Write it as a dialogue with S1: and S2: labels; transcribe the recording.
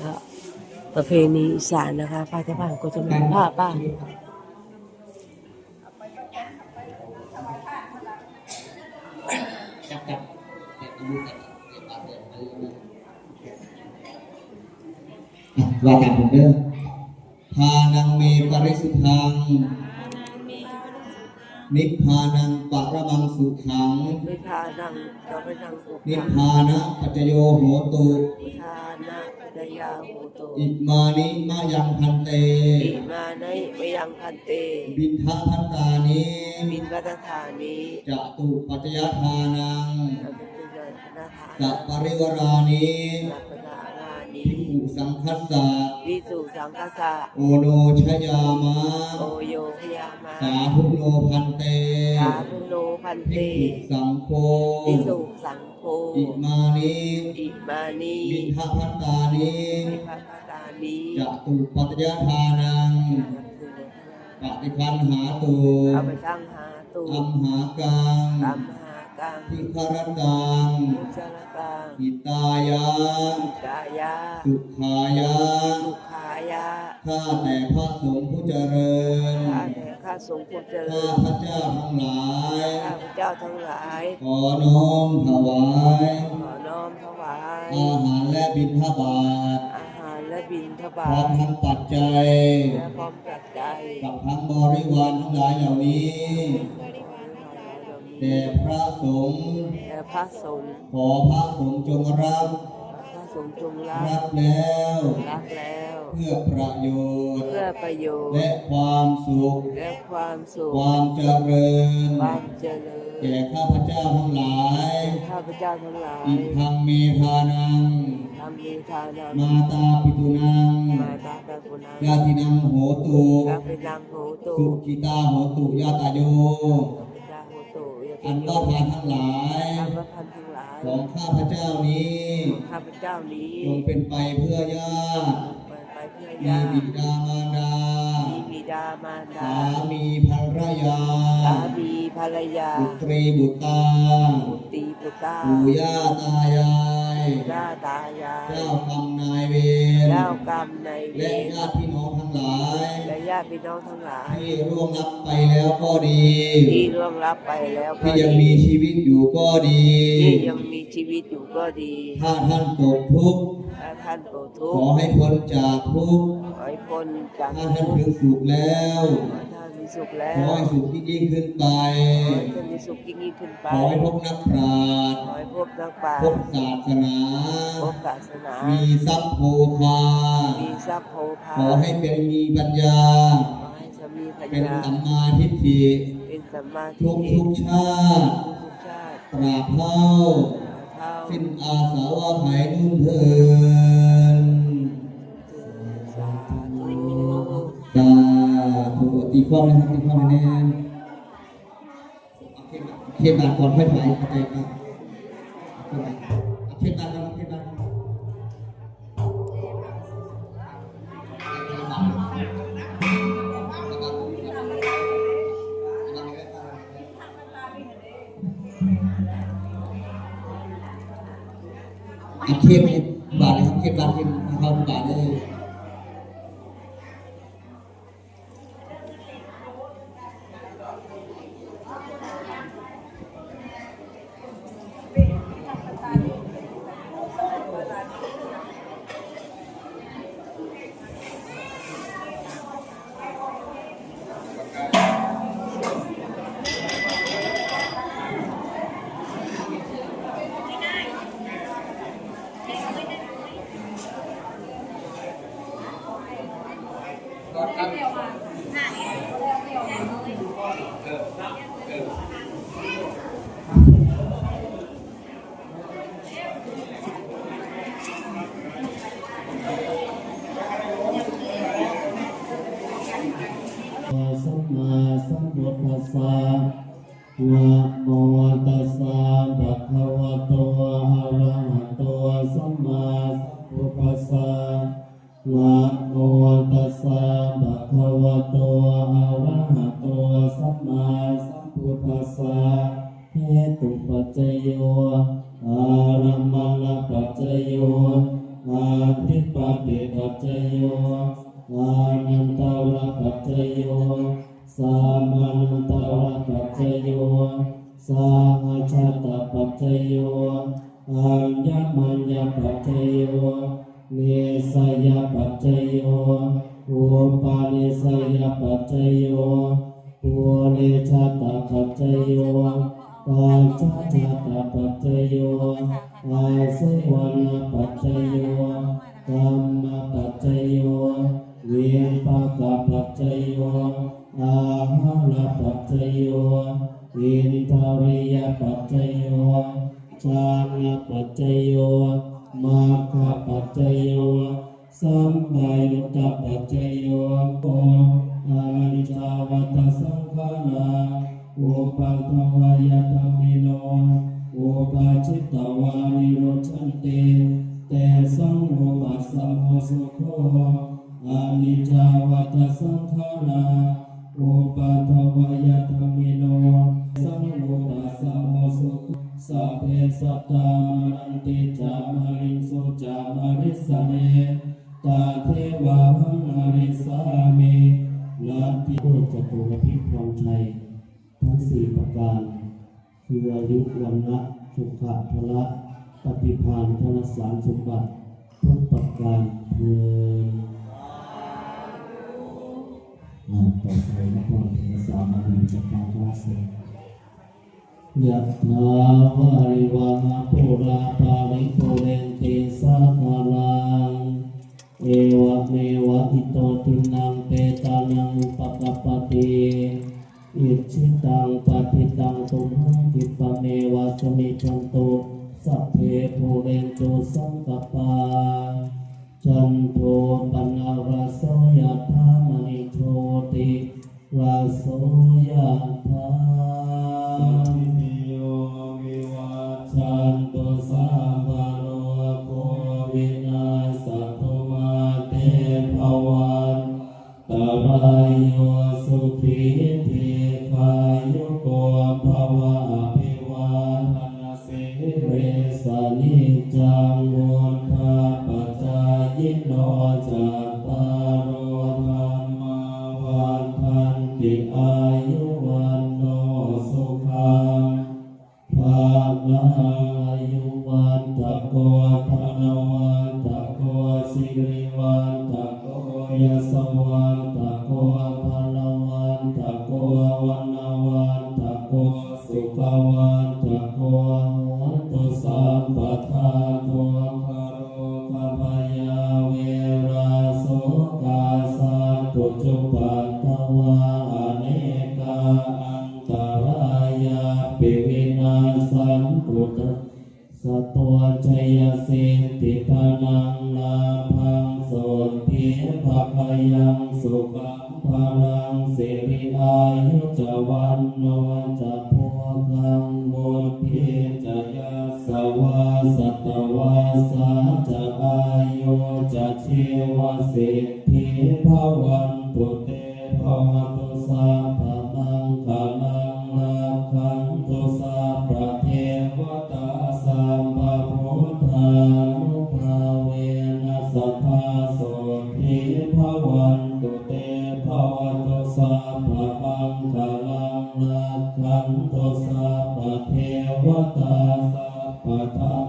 S1: ก็ประเพณีอีสานนะคะผ้าที่บ้านก็จะมีผ้าป้า
S2: จับจับเด็กอายุเด็กเด็กปากเด็กอายุนะอะว่าตามผมเด้อทานังเมปริสุทธัง นิพพานังปรมังสุขัง
S1: ไม่พานังเราไปนั่งอก
S2: นิพพานะปัจจโยโหตุ
S1: ไม่พานะดยาโหโต
S2: อิมานิมายังพันเต
S1: อิมาในไม่ยังพันเต
S2: บินทะพันตานิ
S1: บินวัฏฐานี
S2: จตุปัจจยทานัง
S1: เราจะเป็นนาทาน
S2: สัปปริวรานิ
S1: สัพพนานานี
S2: ภิกขุสังคัสสะ
S1: วิสุสังคสะ
S2: โอโนชยามะ
S1: โอโยพยามา
S2: สาธุโนพันเต
S1: สาธุโนพันเต
S2: ภิกขุสังโฆ
S1: วิสุสังโฆ
S2: อิมานิ
S1: อิมานี
S2: บินทพันตานิ
S1: วิภัตตานี
S2: จตุปัจจยทานังปฏิคันหาตุ
S1: เอาไปตั้งหาตู
S2: อัมหากัง
S1: ตามหา กัง
S2: ทิคารตัง
S1: มุจรกัง
S2: หิตายะ
S1: กายะ
S2: สุขายะ
S1: สุขายะ
S2: ข้าแต่พระสงฆ์ผู้เจริญ
S1: ข้าแต่ข้าสงฆ์ผู้เจริ
S2: ข้า
S1: ญ
S2: พระเจ้าทั้งหลาย
S1: ข้าพเจ้าทั้งหลาย
S2: ขอน้อมถวาย
S1: ขอน้อมถวาย
S2: อาหารและบิณฑบาต
S1: อาหารและบิณฑ
S2: พ
S1: บา
S2: ร้อ
S1: ต
S2: มทั้งปัจจัย
S1: และพร้อมปัจจัย
S2: กับทั้งบริวารทั้งหลายเหล่านี้ แด่พระสงฆ์
S1: แด่พระสงฆ์
S2: ขอพระสงฆ์จงรับ
S1: พระสงฆ์จงรั
S2: รั
S1: บบ
S2: แล้ว
S1: รับแล้ว
S2: เพื่อประโยชน์
S1: เพื่อประโยชน์
S2: และความสุข
S1: และความสุข
S2: ความเจริญ
S1: ความเจริญ
S2: แก่ข้าพเจ้าทั้งหลาย
S1: ข้าพเจ้าทั้งหลาย
S2: อิทังเมทานัง
S1: ทำมีทานา
S2: มาตาปิตุนัง
S1: มาตาตาปุนา
S2: ญาตินังโหตุ
S1: ข้าพเจ้าโหตุ
S2: สุกิตาโหตุญาตาโย อันว่าทานทั้งหลาย
S1: ข้าพพันทั้งหลาย
S2: ของข้าพเจ้านี้
S1: ข้าพเจ้านี้
S2: จงเป็นไปเพื่อญาติ
S1: ไปไปเพื่อ
S2: มี
S1: ญา
S2: บิ
S1: ติ
S2: ดามารดา
S1: มีบิดามารดา
S2: สามีภรรยา
S1: สามีภรรยา
S2: บุตรีบุตรตา
S1: บุตรีบุตรา
S2: ปู่ย่าตายาย
S1: ย่าตายาย
S2: เจ้ากรรมนายเวร
S1: เจ้ากรรมในายเว
S2: และ
S1: ร
S2: ญาติพี่น้องทั้งหลาย
S1: และญาติพี่น้องทั้งหลาย
S2: ที่ร่วงรับไปแล้วก็ดี
S1: ที่ล่วงลับไปแล้วก็
S2: ที่ยัง
S1: ดี
S2: มีชีวิตอยู่ก็ดี
S1: ที่ยังมีชีวิตอยู่ก็ดี
S2: ถ้าท่านตกทุกข์
S1: ถ้าท่านปวดทุ
S2: ข
S1: ก
S2: อ
S1: ข์
S2: ให้พ้นจากทุกข์
S1: ขอให้พ้นจาก
S2: ถ้า
S1: ทุ
S2: ท่าน
S1: กข์
S2: ถึงสุขแล้ว
S1: ขอให้ท่านมี สุขแล้
S2: ขอ
S1: ว
S2: ให้สุขยิ่งยิ่งขึ้นไป
S1: ขอให้ท่านมีสุขยิ่งยิ่งขึ้นไป
S2: ขอให้พบนักปราชญ์
S1: ขอให้พบนักปราช
S2: พบ
S1: ญ์
S2: ศาสนา
S1: พบศาสนา
S2: มีทรัพย์โภคา
S1: มีทรัพย์โภคา
S2: ขอให้เป็นมีปัญญา
S1: ขอให้สามีปัญ
S2: เป็น
S1: ญา
S2: สัมมาทิฏฐิ
S1: เป็นสัมมาทิ
S2: ทุ
S1: ฏ
S2: ก
S1: ฐิ
S2: ทุกๆชาติ
S1: ทุกชาติ
S2: ตราบเท่า
S1: เท่า
S2: สิ้นอาสาวะไขนุ่นเทิน
S1: สาธุ
S2: ตีข้อเลยครับตีข้อเลยแน่เทียบแบบก่อนค่อยถ่ายเข้าใจครับเทียบแบบก่อนเทียบแบบก่อนอาเทียบเนี่ยบาทเลยครับเทียบบาทเทียบเข้าบาทเลย พุทธัสสะนะโมตัสสะภะคะวะโตอะระหะโตสัมมาสัมพุทธัสสะนะโมตัสสะภะคะวะโตอะระหะโตสัมมาสัมพุทธัสสะเหตุปัจจโยอารัมมะปัจจโย
S3: อาทิปะเถปัจจโยอานันตวะปัจจโย สามานันตระปัจจโยสาหชาตปัจจโยอัญญมัญญปัจจโยเนสยปัจจโยอุปาเนสยปัจจโยปุเรชาตปัจจโยปัจจชาตปัจจโยอาสุวรรณปัจจโยกรรมปัจจโยเวียนปากปัจจโย อาหารปัจจโยอินทริยปัจจโยฌานปัจจโยมาคปัจจโยสัมปายุตตปัจจโยโกอานิจาวัตสังขาราอุปัฏฐวายธรรมิโนอุปาจิตตวานิโรชันเตเตสังโฆปัสสัมโฆสุโขอานิจจาวัตสังขารา โอปัฏฐวายธรรมิโนสังโฆปัสสัมโฆสุสัพเพสัตตามันติจามริงสุจามริสเนตาเทวาหังอริสามินาทิโอจตุรพิพรองชัยทั้งสี่ประการคืออายุวันนะสุขะพละปฏิภาณธนสารสมบัติทุกประการเพื่อ พ่อเทศามาดูจากการคลาสยะถาวาริวาหาปุราปาริปุเรนติสาคาลังเอวะเมวะอิโตตินังเปตานังอุปกปติอิชิตังปฏิตังตุมหังกิปะเมวะสมิจันตุสัพเพภูเรนตุสังกปาจันโทปนาราโสยะธาม วาโสย ตัวชัยสิทธิพานังนาพังโสติภะพยังสุขังพลังสิริอายุจวันโนจะพวกังบุญพิจะยาสวาสัตวาสาจะอายุจะเชีวสิทธิภวันตุเตภวตุสัพ ลังนาคันตุสัพพเทวตาสัพพธรรม